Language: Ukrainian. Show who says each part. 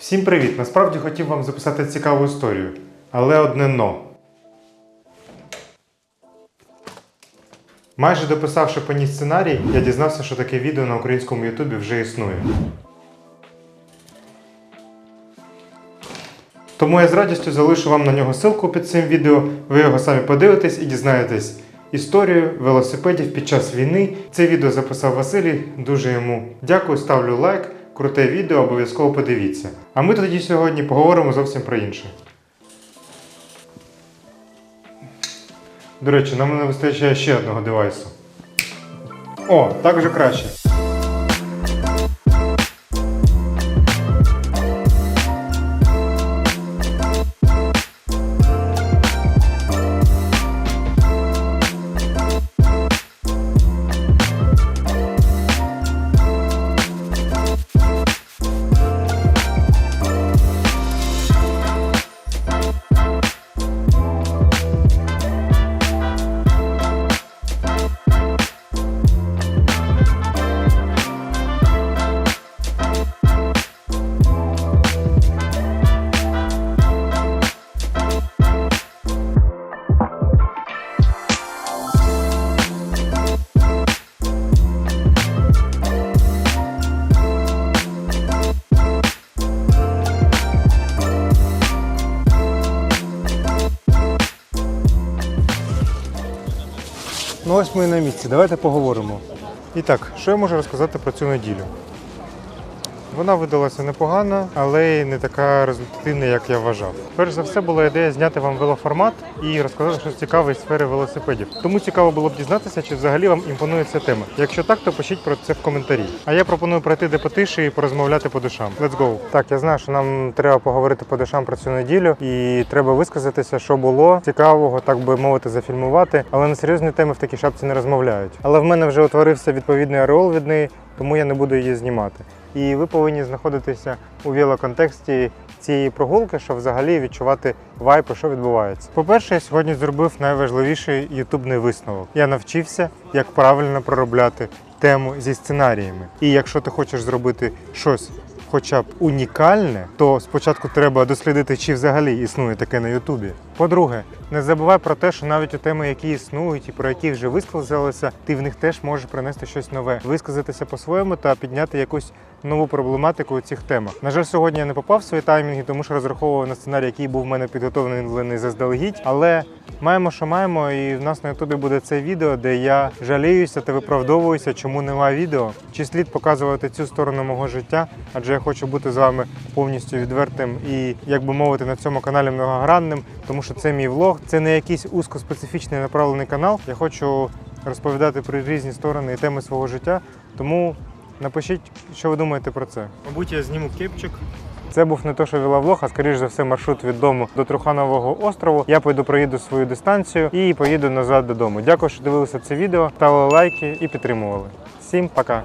Speaker 1: Всім привіт! Насправді хотів вам записати цікаву історію, але одне но. Майже дописавши по ній сценарій, я дізнався, що таке відео на українському Ютубі вже існує. Тому я з радістю залишу вам на нього ссылку під цим відео. Ви його самі подивитесь і дізнаєтесь історію велосипедів під час війни. Це відео записав Василій. Дуже йому дякую, ставлю лайк. Круте відео, обов'язково подивіться. А ми тоді сьогодні поговоримо зовсім про інше. До речі, нам не вистачає ще одного девайсу. О, так вже краще. Ну ось ми і на місці. Давайте поговоримо. І так, що я можу розказати про цю неділю? Вона видалася непогана, але не така результативна, як я вважав. Перш за все була ідея зняти вам велоформат і розказати щось цікаве із сфери велосипедів. Тому цікаво було б дізнатися, чи взагалі вам імпонує ця тема. Якщо так, то пишіть про це в коментарі. А я пропоную пройти де потише і порозмовляти по душам. Let's go! Так, я знаю, що нам треба поговорити по душам про цю неділю, і треба висказатися, що було цікавого, так би мовити, зафільмувати. Але на серйозні теми в такій шапці не розмовляють. Але в мене вже утворився відповідний ареол від неї, тому я не буду її знімати. І ви повинні знаходитися у велоконтексті цієї прогулки, щоб взагалі відчувати вайп, що відбувається. По-перше, я сьогодні зробив найважливіший ютубний висновок. Я навчився, як правильно проробляти тему зі сценаріями. І якщо ти хочеш зробити щось. Хоча б унікальне, то спочатку треба дослідити, чи взагалі існує таке на Ютубі. По-друге, не забувай про те, що навіть у теми, які існують і про які вже висказалися, ти в них теж можеш принести щось нове, висказатися по-своєму та підняти якусь нову проблематику у цих темах. На жаль, сьогодні я не попав в свої таймінги, тому що розраховував на сценарій, який був в мене підготовлений заздалегідь. Але маємо, що маємо, і в нас на ютубі буде це відео, де я жаліюся та виправдовуюся, чому немає відео. Чи слід показувати цю сторону мого життя, адже я хочу бути з вами повністю відвертим і, як би мовити, на цьому каналі многогранним, тому що це мій влог, це не якийсь узкоспецифічний направлений канал. Я хочу розповідати про різні сторони і теми свого життя. Тому напишіть, що ви думаєте про це. Мабуть, я зніму кепчик. Це був не то, що веловлог, а скоріш за все маршрут від дому до Труханового острову. Я пойду проїду свою дистанцію і поїду назад додому. Дякую, що дивилися це відео, ставили лайки і підтримували. Всім пока!